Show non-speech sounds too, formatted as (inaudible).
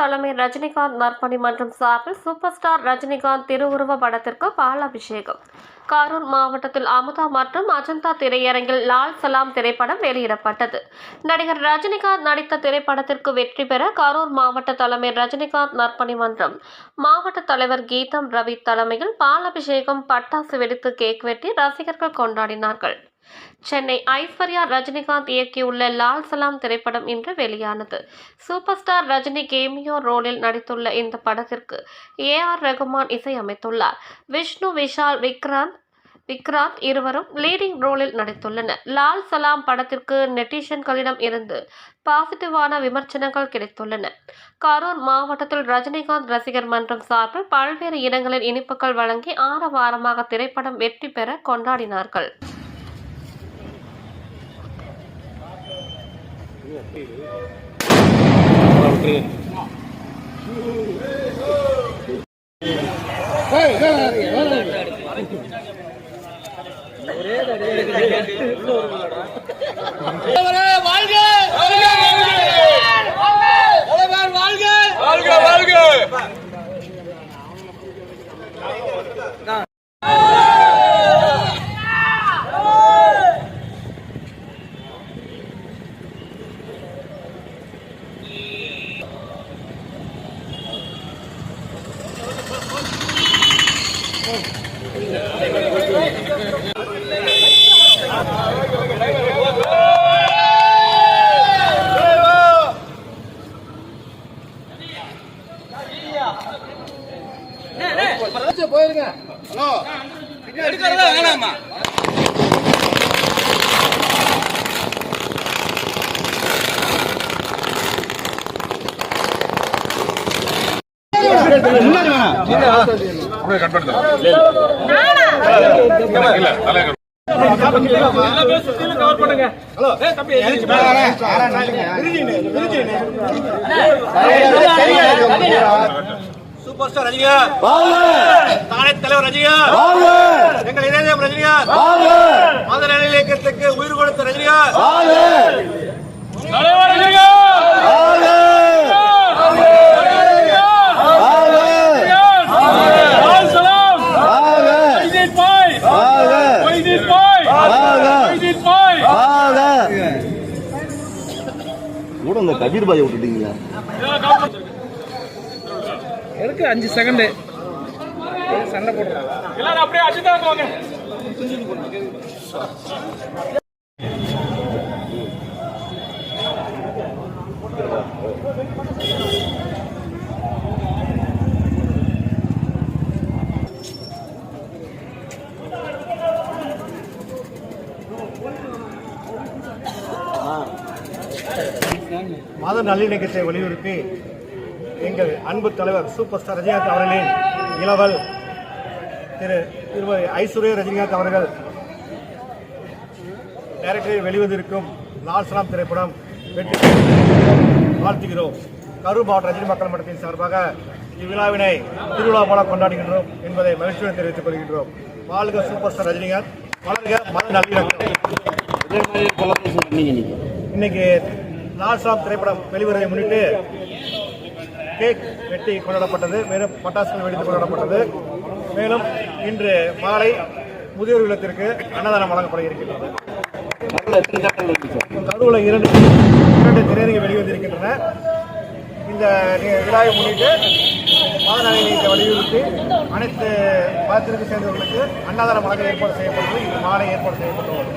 தலைமை ரஜினிகாந்த் நற்பணி மன்றம் சார்பில் சூப்பர் ஸ்டார் ரஜினிகாந்த் திருவுருவ படத்திற்கு பாலாபிஷேகம். கரூர் மாவட்டத்தில் அமுதா மற்றும் அஜந்தா திரையரங்கில் லால் சலாம் திரைப்படம் வெளியிடப்பட்டது. நடிகர் ரஜினிகாந்த் நடித்த திரைப்படத்திற்கு வெற்றி பெற கரூர் மாவட்ட தலைமை ரஜினிகாந்த் நற்பணி மன்றம் மாவட்ட தலைவர் கீதம் ரவி தலைமையில் பாலபிஷேகம் பட்டாசு வெடித்து கேக் வெட்டி ரசிகர்கள் கொண்டாடினார்கள். சென்னை ஐஸ்வர்யா ரஜினிகாந்த் இயக்கியுள்ள லால் சலாம் திரைப்படம் இன்று வெளியானது. சூப்பர் ஸ்டார் ரஜினி கேமியோ ரோலில் நடித்துள்ள இந்த படத்திற்கு ஏ ஆர் ரகுமான் இசையமைத்துள்ளார். விஷ்ணு விஷால் விக்ராந்த் விக்ராந்த் இருவரும் லீடிங் ரோலில் நடித்துள்ளனர். லால் சலாம் படத்திற்கு நெட்டிஷன்களிடம் இருந்து பாசிட்டிவான விமர்சனங்கள் கிடைத்துள்ளன. கரூர் மாவட்டத்தில் ரஜினிகாந்த் ரசிகர் மன்றம் சார்பில் பல்வேறு இடங்களில் இனிப்புகள் வழங்கி ஆரவாரமாக திரைப்படம் வெற்றி பெற கொண்டாடினார்கள். தலைவரே (laughs) (laughs) வாழ்க தலைவர் வாழ்க வாழ்க வாழ்க போயிருங்க. ஹலோ எடுக்கிறதா வேணாமா அப்படியே கட் பண்ணுங்க இல்ல தலைவர் சூப்பர் ஸ்டார் ரஜினிகாந்த் தானே தலைவர் ரஜினிகாந்த் எங்கள் இதயம் ரஜினிகாந்த் மத நிலையில் இயக்கத்துக்கு உயிர் கொடுத்த ரஜினிகாந்த் கூட இந்த கபீர் பாயை விட்டுட்டீங்களா? எதுக்கு அஞ்சு செகண்டு சண்டை போடுறோம் எல்லாரும் அப்படியே அஜிதா வாங்க. மத நல்லிணக்கத்தை வலியுறுத்தி எங்கள் அன்பு தலைவர் சூப்பர் ஸ்டார் ரஜினிகாந்த் அவர்களின் இளவல் திரு திருமதி ஐஸ்வர்யா ரஜினிகாந்த் அவர்கள். டைரக்டரில் வெளிவந்திருக்கும் லால் சலாம் திரைப்படம் வெற்றி வாழ்த்துகிறோம். கரூர் மாவட்ட ரஜினி மக்கள் மன்றத்தின் சார்பாக இவ்விழாவினை திருவிழா போல கொண்டாடுகின்றோம் என்பதை மகிழ்ச்சியுடன் தெரிவித்துக் கொள்கின்றோம். வாழ்க சூப்பர் ஸ்டார் ரஜினிகாந்த். வளர்க மத நல்லிணக்கம். இன்னைக்கு லால் சலாம் திரைப்படம் வெளிவரதை முன்னிட்டு கேக் வெட்டி கொண்டாடப்பட்டது. மேலும் பட்டாசுகள் வெடித்து கொண்டாடப்பட்டது. மேலும் இன்று மாலை முதியோர் இல்லத்திற்கு அன்னதானம் வழங்கப்பட இருக்கின்றது. கரூரில் இரண்டு இரண்டு திரையரங்கு வெளிவந்திருக்கின்றன. இந்த விழாவை முன்னிட்டு மாதநலையை வலியுறுத்தி அனைத்து மதத்திற்கு சேர்ந்தவர்களுக்கு அன்னதானம் வழங்க ஏற்பாடு செய்யப்பட்டது இன்று மாலை ஏற்பாடு செய்யப்பட்டுள்ளது.